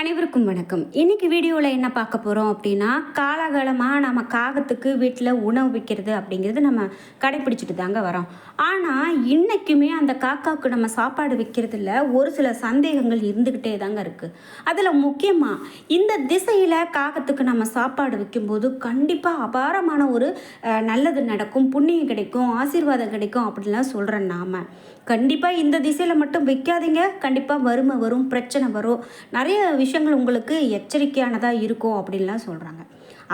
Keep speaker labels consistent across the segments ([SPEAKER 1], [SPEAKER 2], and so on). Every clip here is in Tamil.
[SPEAKER 1] அனைவருக்கும் வணக்கம். இன்னைக்கு வீடியோவில் என்ன பார்க்க போகிறோம் அப்படின்னா காலகாலமாக நம்ம காகத்துக்கு வீட்டில் உணவு வைக்கிறது அப்படிங்கிறது நம்ம கடைப்பிடிச்சிட்டு தாங்க வரோம். ஆனால் இன்றைக்குமே அந்த காக்காவுக்கு நம்ம சாப்பாடு வைக்கிறதுல ஒரு சில சந்தேகங்கள் இருந்துக்கிட்டே தாங்க இருக்குது அதில் முக்கியமாக இந்த திசையில் காகத்துக்கு நம்ம சாப்பாடு வைக்கும்போது கண்டிப்பாக அபாரமான ஒரு நல்லது நடக்கும் புண்ணியம் கிடைக்கும் ஆசீர்வாதம் கிடைக்கும் அப்படின்லாம் சொல்கிறேன் நாம. கண்டிப்பாக இந்த திசையில் மட்டும் வைக்காதீங்க. கண்டிப்பாக வறுமை வரும் பிரச்சனை வரும். நிறைய விஷயங்கள் உங்களுக்கு எச்சரிக்கையானதாக இருக்கும் அப்படின்லாம் சொல்கிறாங்க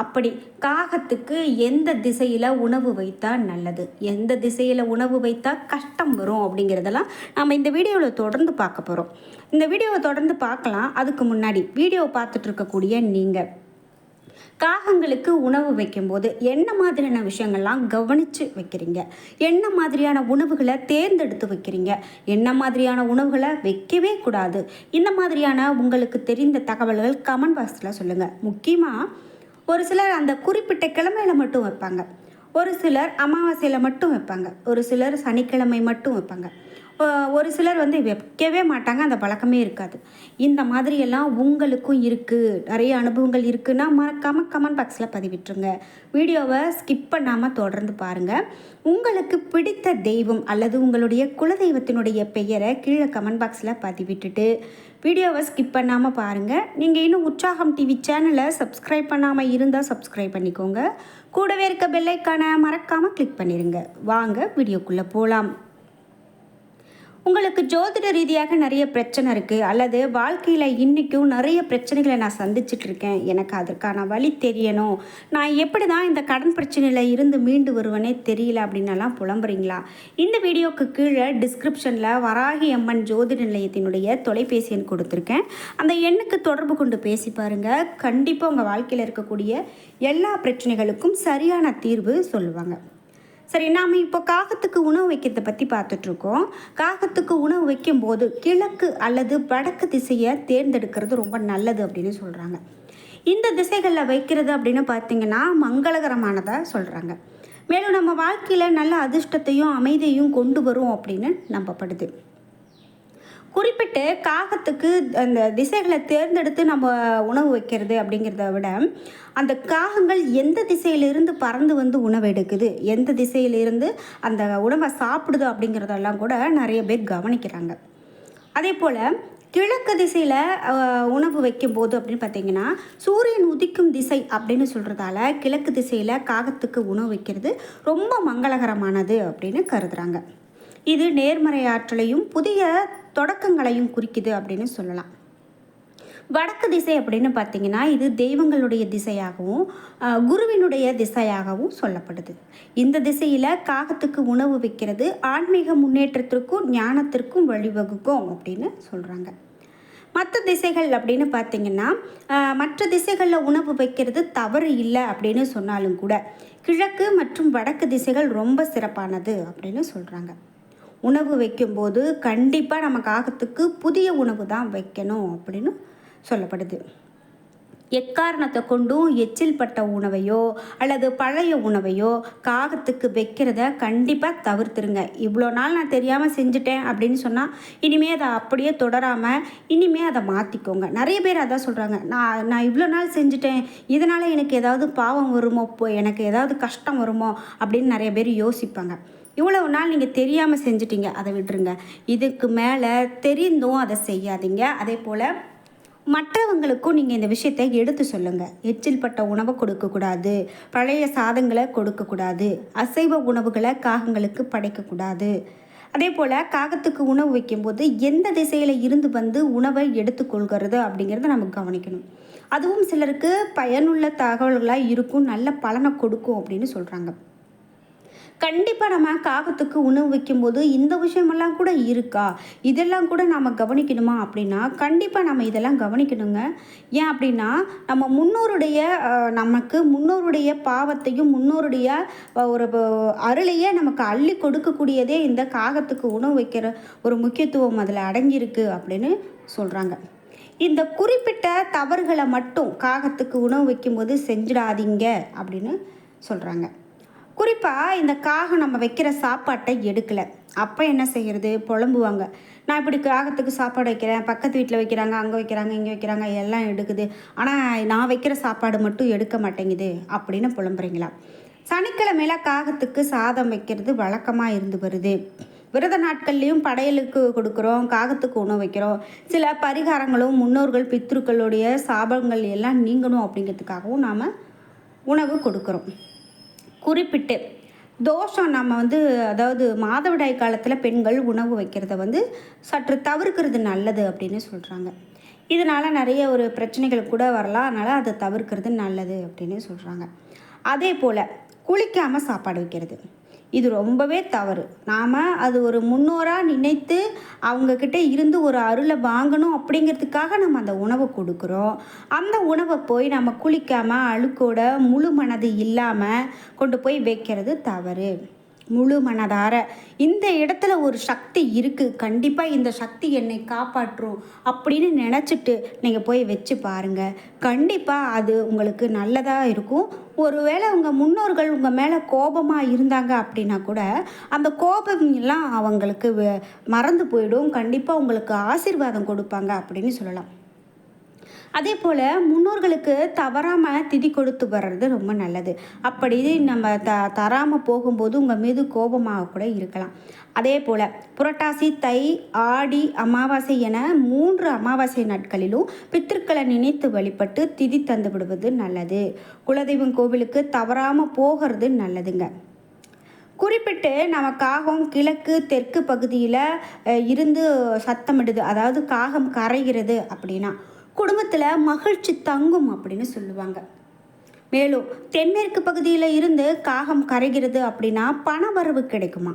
[SPEAKER 1] அப்படி காகத்துக்கு எந்த திசையில் உணவு வைத்தால் நல்லது? எந்த திசையில் உணவு வைத்தால் கஷ்டம் வரும் அப்படிங்கிறதெல்லாம் நம்ம இந்த வீடியோவில் தொடர்ந்து பார்க்க போகிறோம் இந்த வீடியோவை தொடர்ந்து பார்க்கலாம். அதுக்கு முன்னாடி வீடியோ பார்த்துட்ருக்கக்கூடிய நீங்கள் காகங்களுக்கு உணவு வைக்கும்போது என்ன மாதிரியான விஷயங்கள்லாம் கவனித்து வைக்கிறீங்க? என்ன மாதிரியான உணவுகளை தேர்ந்தெடுத்து வைக்கிறீங்க? என்ன மாதிரியான உணவுகளை வைக்கவே கூடாது? இந்த மாதிரியான உங்களுக்கு தெரிந்த தகவல்கள் கமெண்ட் பாக்ஸில் சொல்லுங்கள் முக்கியமாக ஒரு சிலர் அந்த குறிப்பிட்ட கிழமையில் மட்டும் வைப்பாங்க. ஒரு சிலர் அமாவாசையில் மட்டும் வைப்பாங்க. ஒரு சிலர் சனிக்கிழமை மட்டும் வைப்பாங்க. ஒரு சிலர் வந்து வைக்கவே மாட்டாங்க அந்த பழக்கமே இருக்காது. இந்த மாதிரியெல்லாம் உங்களுக்கும் இருக்குது நிறைய அனுபவங்கள் இருக்குன்னா மறக்காமல் கமெண்ட் பாக்ஸில் பதிவிட்டுருங்க. வீடியோவை ஸ்கிப் பண்ணாமல் தொடர்ந்து பாருங்கள் உங்களுக்கு பிடித்த தெய்வம் அல்லது உங்களுடைய குலதெய்வத்தினுடைய பெயரை கீழே கமெண்ட் பாக்ஸில் பதிவிட்டுட்டு வீடியோவை ஸ்கிப் பண்ணாமல் பாருங்கள் நீங்கள் இன்னும் உற்சாகம் டிவி சேனலை சப்ஸ்கிரைப் பண்ணாமல் இருந்தால் சப்ஸ்கிரைப் பண்ணிக்கோங்க. கூடவே இருக்க பெல்லைக்கான மறக்காமல் கிளிக் பண்ணிடுங்க வாங்க வீடியோக்குள்ளே போகலாம் உங்களுக்கு ஜோதிட ரீதியாக நிறைய பிரச்சனை இருக்குது அல்லது வாழ்க்கையில் இன்றைக்கும் நிறைய பிரச்சனைகளை நான் சந்திச்சுட்டு இருக்கேன். எனக்கு அதற்கான வழி தெரியணும். நான் எப்படி தான் இந்த கடன் பிரச்சனையில் இருந்து மீண்டு வருவேனே தெரியல அப்படின்னலாம் புலம்புறீங்களா? இந்த வீடியோக்கு கீழே டிஸ்கிரிப்ஷனில் வராகி அம்மன் ஜோதிட நிலையத்தினுடைய தொலைபேசி எண் கொடுத்துருக்கேன். அந்த எண்ணுக்கு தொடர்பு கொண்டு பேசி பாருங்கள் கண்டிப்பாக உங்கள் வாழ்க்கையில் இருக்கக்கூடிய எல்லா பிரச்சனைகளுக்கும் சரியான தீர்வு சொல்லுவாங்க. சரி நாம் இப்போ காகத்துக்கு உணவு வைக்கிறத பற்றி பார்த்துட்ருக்கோம். காகத்துக்கு உணவு வைக்கும்போது கிழக்கு அல்லது வடக்கு திசையை தேர்ந்தெடுக்கிறது ரொம்ப நல்லது அப்படின்னு சொல்கிறாங்க இந்த திசைகளில் வைக்கிறது அப்படின்னு பார்த்தீங்கன்னா மங்களகரமானதாக சொல்கிறாங்க மேலும் நம்ம வாழ்க்கையில் நல்ல அதிர்ஷ்டத்தையும் அமைதியையும் கொண்டு வரும் அப்படின்னு நம்பப்படுது. குறிப்பிட்டு காகத்துக்கு அந்த திசைகளை தேர்ந்தெடுத்து நம்ம உணவு வைக்கிறது அப்படிங்கிறத விட அந்த காகங்கள் எந்த திசையிலிருந்து பறந்து வந்து உணவு எடுக்குது? எந்த திசையிலிருந்து அந்த உணவை சாப்பிடுது அப்படிங்கிறதெல்லாம் கூட நிறைய பேர் கவனிக்கிறாங்க. அதே போல் கிழக்கு திசையில் உணவு வைக்கும்போது அப்படின்னு பார்த்தீங்கன்னா சூரியன் உதிக்கும் திசை அப்படின்னு சொல்கிறதால கிழக்கு திசையில் காகத்துக்கு உணவு வைக்கிறது ரொம்ப மங்களகரமானது அப்படின்னு கருதுகிறாங்க இது நேர்மறை ஆற்றலையும் புதிய தொடக்கங்களையும் குறிக்குது அப்படின்னு சொல்லலாம். வடக்கு திசை அப்படின்னு பார்த்தீங்கன்னா இது தெய்வங்களுடைய திசையாகவும் குருவினுடைய திசையாகவும் சொல்லப்படுது. இந்த திசையில் காகத்துக்கு உணவு வைக்கிறது ஆன்மீக முன்னேற்றத்திற்கும் ஞானத்திற்கும் வழிவகுக்கும் அப்படின்னு சொல்கிறாங்க மற்ற திசைகள் அப்படின்னு பார்த்தீங்கன்னா மற்ற திசைகளில் உணவு வைக்கிறது தவறு இல்லை அப்படின்னு சொன்னாலும் கூட கிழக்கு மற்றும் வடக்கு திசைகள் ரொம்ப சிறப்பானது அப்படின்னு சொல்கிறாங்க உணவு வைக்கும்போது கண்டிப்பாக நம்ம காகத்துக்கு புதிய உணவு தான் வைக்கணும் அப்படின்னு சொல்லப்படுது. எக்காரணத்தை கொண்டும் எச்சில் பட்ட உணவையோ அல்லது பழைய உணவையோ காகத்துக்கு வைக்கிறத கண்டிப்பாக தவிர்த்துருங்க. இவ்வளோ நாள் நான் தெரியாமல் செஞ்சுட்டேன் அப்படின்னு சொன்னால் இனிமே அதை அப்படியே தொடராமல் இனிமே அதை மாற்றிக்கோங்க நிறைய பேர் அதான் சொல்கிறாங்க நான் நான் இவ்வளோ நாள் செஞ்சுட்டேன். இதனால் எனக்கு ஏதாவது பாவம் வருமோ? இப்போ எனக்கு ஏதாவது கஷ்டம் வருமோ? அப்படின்னு நிறைய பேர் யோசிப்பாங்க. இவ்வளவு நாள் நீங்கள் தெரியாமல் செஞ்சிட்டீங்க அதை விட்டுருங்க. இதுக்கு மேலே தெரிந்தும் அதை செய்யாதீங்க. அதே போல் மற்றவங்களுக்கும் நீங்கள் இந்த விஷயத்தை எடுத்து சொல்லுங்கள் எச்சில் பட்ட உணவை கொடுக்கக்கூடாது பழைய சாதங்களை கொடுக்கக்கூடாது அசைவ உணவுகளை காகங்களுக்கு படைக்கக்கூடாது அதே போல் காகத்துக்கு உணவு வைக்கும்போது எந்த திசையில் இருந்து வந்து உணவை எடுத்துக்கொள்கிறது அப்படிங்கிறத நம்ம கவனிக்கணும். அதுவும் சிலருக்கு பயனுள்ள தகவல்களாக இருக்கும் நல்ல பலனை கொடுக்கும் அப்படின்னு சொல்கிறாங்க கண்டிப்பாக நம்ம காகத்துக்கு உணவு வைக்கும்போது இந்த விஷயமெல்லாம் கூட இருக்கா? இதெல்லாம் கூட நம்ம கவனிக்கணுமா அப்படின்னா கண்டிப்பாக நம்ம இதெல்லாம் கவனிக்கணுங்க. ஏன் அப்படின்னா நம்ம முன்னோருடைய நமக்கு முன்னோருடைய பாவத்தையும் முன்னோருடைய ஒரு அருளையே நமக்கு அள்ளி கொடுக்கக்கூடியதே இந்த காகத்துக்கு உணவு வைக்கிற ஒரு முக்கியத்துவம் அதில் அடங்கியிருக்கு அப்படின்னு சொல்கிறாங்க இந்த குறிப்பிட்ட தவறுகளை மட்டும் காகத்துக்கு உணவு வைக்கும்போது செஞ்சிடாதீங்க அப்படின்னு சொல்கிறாங்க குறிப்பாக இந்த காகம் நம்ம வைக்கிற சாப்பாட்டை எடுக்கலை. அப்போ என்ன செய்கிறது புலம்புவாங்க. நான் இப்படி காகத்துக்கு சாப்பாடு வைக்கிறேன். பக்கத்து வீட்டில் வைக்கிறாங்க அங்கே வைக்கிறாங்க இங்கே வைக்கிறாங்க எல்லாம் எடுக்குது. ஆனால் நான் வைக்கிற சாப்பாடு மட்டும் எடுக்க மாட்டேங்குது அப்படின்னு புலம்புறீங்களா? சனிக்கிழமையில காகத்துக்கு சாதம் வைக்கிறது வழக்கமாக இருந்து வருது. விரத நாட்கள்லேயும் படையலுக்கு கொடுக்குறோம் காகத்துக்கு உணவு வைக்கிறோம். சில பரிகாரங்களும் முன்னோர்கள் பித்ருக்களுடைய சாபங்கள் எல்லாம் நீங்கணும் அப்படிங்கிறதுக்காகவும் நாம் உணவு கொடுக்குறோம். குறிப்பிட்டு தோஷம் நம்ம வந்து அதாவது மாதவிடாய் காலத்தில் பெண்கள் உணவு வைக்கிறத வந்து சற்று தவிர்க்கிறது நல்லது அப்படின்னு சொல்கிறாங்க இதனால் நிறைய ஒரு பிரச்சனைகள் கூட வரலாம். அதனால் அதை தவிர்க்கிறது நல்லது அப்படின்னு சொல்கிறாங்க அதே போல் குளிக்காமல் சாப்பாடு வைக்கிறது. இது ரொம்பவே தவறு. நாம் அது ஒரு முன்னோராக நினைத்து அவங்கக்கிட்ட இருந்து ஒரு அருளை வாங்கணும் அப்படிங்கிறதுக்காக நம்ம அந்த உணவை கொடுக்குறோம். அந்த உணவை போய் நம்ம குளிக்காமல் அழுக்கோட முழு மனது இல்லாமல் கொண்டு போய் வைக்கிறது தவறு. முழு மனதார இந்த இடத்துல ஒரு சக்தி இருக்குது கண்டிப்பாக இந்த சக்தி என்னை காப்பாற்றும் அப்படின்னு நினச்சிட்டு நீங்கள் போய் வச்சு பாருங்கள் கண்டிப்பாக அது உங்களுக்கு நல்லதாக இருக்கும். ஒருவேளை உங்கள் முன்னோர்கள் உங்கள் மேலே கோபமாக இருந்தாங்க அப்படின்னா கூட அந்த கோபம் எல்லாம் அவங்களுக்கு வ- மறந்து போயிடும். கண்டிப்பாக உங்களுக்கு ஆசீர்வாதம் கொடுப்பாங்க அப்படின்னு சொல்லலாம். அதே போல் முன்னோர்களுக்கு தவறாமல் திதி கொடுத்து வர்றது ரொம்ப நல்லது. அப்படி நம்ம த தராமல் போகும்போது உங்கள் மீது கோபமாக கூட இருக்கலாம். அதே போல் புரட்டாசி தை ஆடி அமாவாசை என மூன்று அமாவாசை நாட்களிலும் பித்திருக்களை நினைத்து வழிபட்டு திதி தந்து விடுவது நல்லது. குலதெய்வம் கோவிலுக்கு தவறாமல் போகிறது நல்லதுங்க. குறிப்பிட்டு நம்ம காகம் கிழக்கு தெற்கு பகுதியில் இருந்து சத்தமிடுது. அதாவது காகம் கரைகிறது அப்படின்னா குடும்பத்தில் மகிழ்ச்சி தங்கும் அப்படின்னு சொல்லுவாங்க. மேலும் தென்மேற்கு பகுதியில் இருந்து காகம் கரைகிறது அப்படின்னா பண வரவு கிடைக்குமா?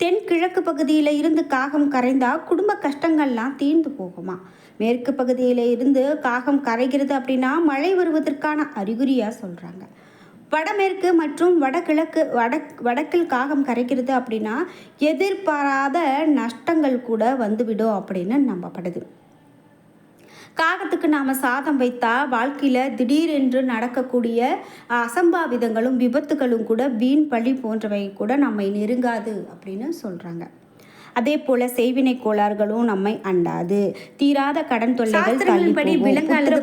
[SPEAKER 1] தென்கிழக்கு பகுதியில் இருந்து காகம் கரைந்தால் குடும்ப கஷ்டங்கள்லாம் தீர்ந்து போகுமா? மேற்கு பகுதியில் இருந்து காகம் கரைகிறது அப்படின்னா மழை வருவதற்கான அறிகுறியாக சொல்கிறாங்க வடமேற்கு மற்றும் வடகிழக்கு வட வடக்கில் காகம் கரைக்கிறது அப்படின்னா எதிர்பாராத நஷ்டங்கள் கூட வந்துவிடும் அப்படின்னு நம்பப்படுது. காகத்துக்கு நாம் சாதம் வைத்தா வாழ்க்கையில் திடீரென்று நடக்கக்கூடிய அசம்பாவிதங்களும் விபத்துகளும் கூட வீண் பழி போன்றவை கூட நம்மை நெருங்காது அப்படின்னு சொல்கிறாங்க அதே போல செய்வினை கோளாறுகளும் நம்மை அண்டாது. தீராத கடன் தொல்லைகள்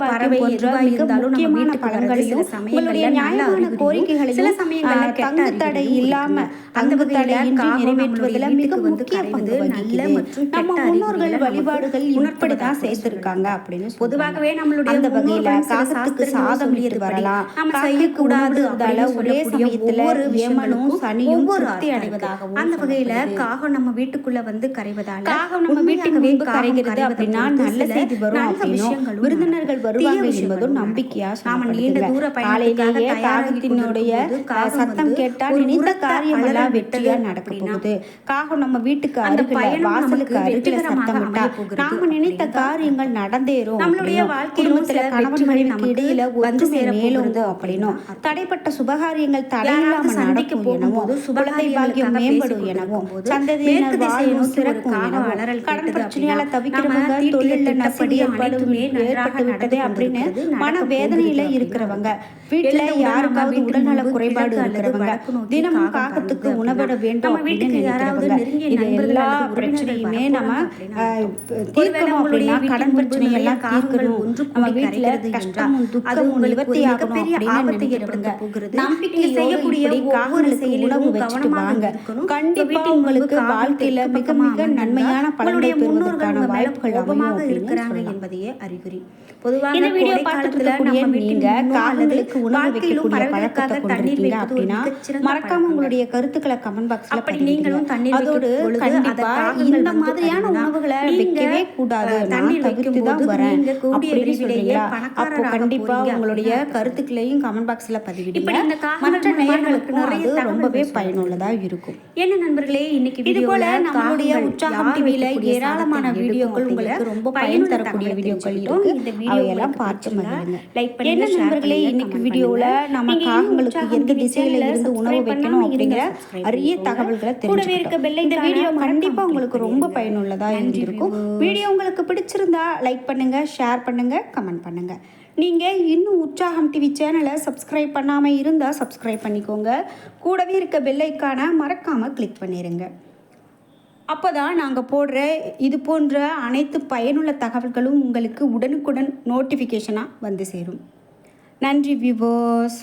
[SPEAKER 2] பறவை
[SPEAKER 1] முக்கியமான
[SPEAKER 2] சமயங்கள்ல
[SPEAKER 1] உங்களுடைய நியாயமான கோரிக்கைகளையும்
[SPEAKER 2] சில சமயங்கள்ல
[SPEAKER 1] தங்கு தடை இல்லாம. தங்கு
[SPEAKER 2] அந்த வகையில
[SPEAKER 1] தடையின்றி நிறைவேற்றுவதில் மிக முக்கிய பங்கு
[SPEAKER 2] நல்ல மற்றும்
[SPEAKER 1] நம்ம முன்னோர்கள் வழிபாடுகள் இப்படி தான்
[SPEAKER 2] உணர்த்துவதாக
[SPEAKER 1] செய்திருக்காங்க அப்படின்னு.
[SPEAKER 2] பொதுவாகவே நம்மளுடைய
[SPEAKER 1] அந்த வகையில காகத்துக்கு சாதம்
[SPEAKER 2] சொல்லியதுபடி
[SPEAKER 1] வரலாம்?
[SPEAKER 2] நம்ம செய்யக்கூடாது அப்படின்னு
[SPEAKER 1] ஒரே சமயத்துல
[SPEAKER 2] விஷயங்களுக்கும்
[SPEAKER 1] சனியும் திருப்தி அடைவதாகவும்
[SPEAKER 2] அந்த வகையில. காகம் நம்ம வீட்டுக்குள்ள வந்து கரைவதால
[SPEAKER 1] காகம் நம்ம வீட்டுக்கு
[SPEAKER 2] காகம்
[SPEAKER 1] கரைகிறது அப்படின்னா நல்ல செய்தி வரும் அப்படின்னும் விருந்தினர்கள். வருவாங்க என்பதும் நம்பிக்கையா.
[SPEAKER 2] நாம நீண்ட தூர
[SPEAKER 1] காலையிலேயே காகத்தினுடைய சத்தம் கேட்டால் நினைத்த காரியம் எல்லாம் வெற்றியா நடக்க போகுது காகம் நம்ம வீட்டுக்கு அருகில வாசலுக்கு அருகில சத்தம் விட்டா நாம நினைத்த காரியங்கள் நடந்தேறும்
[SPEAKER 2] நம்மளுடைய வாழ்க்கையிலும்
[SPEAKER 1] குடும்பத்துல கணவன் மனைவிக்கு இடையில மேலோங்கும்
[SPEAKER 2] போகிறது
[SPEAKER 1] அப்படின்னும்
[SPEAKER 2] அப்படின்னு
[SPEAKER 1] தடைப்பட்ட சுபகாரியங்கள் தடையில்லாம நடக்கும் எனவும் குழந்தை பாக்கியம் மேம்படும் எனவும் சந்ததியினர்
[SPEAKER 2] மேற்கு
[SPEAKER 1] எனவும்
[SPEAKER 2] அலறல்
[SPEAKER 1] கடன் பிரச்சனையால தவிக்கிறவங்க தொழில ஏற்படும்
[SPEAKER 2] அனைத்துமே
[SPEAKER 1] ஏற்பட்டு விட்டதே அப்படின்னு மன வேதனையில இருக்கிறவங்க. வீட்டுல யாருக்காவது உடல்நல குறைபாடு இருக்கிறவங்க. தினமும் காகத்துக்கு உணவிட வேண்டும் அப்படின்னு நினைக்கிறவங்க இது எல்லா பிரச்சனையுமே நம்ம தீர்க்கணும் அப்படின்னா கடன் பிரச்சனை எல்லாம் தீர்க்கணும். நம்ம வீட்டுல
[SPEAKER 2] அது
[SPEAKER 1] துக்கமும் நிவர்த்தி ஆகணும் அப்படின்னு
[SPEAKER 2] ஆபத்தை
[SPEAKER 1] நினைக்கிறவங்க. நம்பிக்கையோடு
[SPEAKER 2] செய்யக்கூடிய ஒவ்வொரு செயலிலும் கவனமாக.
[SPEAKER 1] கண்டிப்பா உங்களுக்கு வாழ்க்கையில மிக மிக நன்மையான
[SPEAKER 2] உங்களுடைய முன்னோர்கள்
[SPEAKER 1] வாய்ப்புகள்
[SPEAKER 2] கோபமாக இருக்கிறாங்க என்பதையே அறிகுறி. பொதுவாக
[SPEAKER 1] இந்த வீடியோ பார்த்துட்டு நீங்க காகங்களுக்கு உணவு வைக்கக்கூடிய பழக்கத்தை கொண்டிருக்கீங்க அப்படின்னா மறக்காம. உங்களுடைய கருத்துக்களை கமெண்ட் பாக்ஸ்ல
[SPEAKER 2] அப்படி நீங்களும் தண்ணீர்
[SPEAKER 1] அதோடு கண்டிப்பா இந்த மாதிரியான உணவுகளை வைக்கவே கூடாது.
[SPEAKER 2] தண்ணீர்
[SPEAKER 1] தவிர்த்து தான் வரேன் அப்படின்னு சொல்றீங்களா? அப்போ கண்டிப்பா உங்களுடைய கருத்துக்களையும் கமெண்ட் பாக்ஸ்ல பதிவிடுங்க. மற்ற
[SPEAKER 2] நிறைய
[SPEAKER 1] அது ரொம்பவே. பயனுள்ளதா இருக்கும்.
[SPEAKER 2] என்ன நண்பர்களே இன்னைக்கு
[SPEAKER 1] இது போல
[SPEAKER 2] யாகங்கள்,
[SPEAKER 1] உற்சாகம் டிவியில் ஏராளமான வீடியோக்கள் உங்களுக்கு ரொம்ப பயன் தரக்கூடிய வீடியோக்கள்
[SPEAKER 2] தெரிஞ்சுக்கிட்டோம்.
[SPEAKER 1] இருக்கு
[SPEAKER 2] இந்த வீடியோ
[SPEAKER 1] அவையெல்லாம்
[SPEAKER 2] உங்களுக்கு
[SPEAKER 1] பார்த்து
[SPEAKER 2] like பண்ணுங்க,
[SPEAKER 1] என்ன நண்பர்களே இன்னைக்கு வீடியோவில். நம்ம காகங்களுக்கு எந்த திசையில இருந்து உணவு வைக்கணும் அப்படிங்கிற அரிய. தகவல்களை
[SPEAKER 2] கூடவே இருக்க bell
[SPEAKER 1] இந்த வீடியோ
[SPEAKER 2] மறக்காம
[SPEAKER 1] கண்டிப்பாக உங்களுக்கு ரொம்ப. பயனுள்ளதாக இருந்திருக்கும். வீடியோ உங்களுக்கு பிடிச்சிருந்தா லைக் பண்ணுங்க ஷேர் பண்ணுங்க கமெண்ட் பண்ணுங்க நீங்கள் இன்னும் உற்சாகம் டிவி சேனலை சப்ஸ்கிரைப் பண்ணாமல் இருந்தால் சப்ஸ்கிரைப் பண்ணிக்கோங்க கூடவே இருக்க பெல் ஐக்கானை மறக்காமல் கிளிக் பண்ணிடுங்க அப்போ தான் நாங்கள் போடுற இது போன்ற அனைத்து பயனுள்ள தகவல்களும் உங்களுக்கு உடனுக்குடன் நோட்டிஃபிகேஷனாக வந்து சேரும். நன்றி வியூவர்ஸ்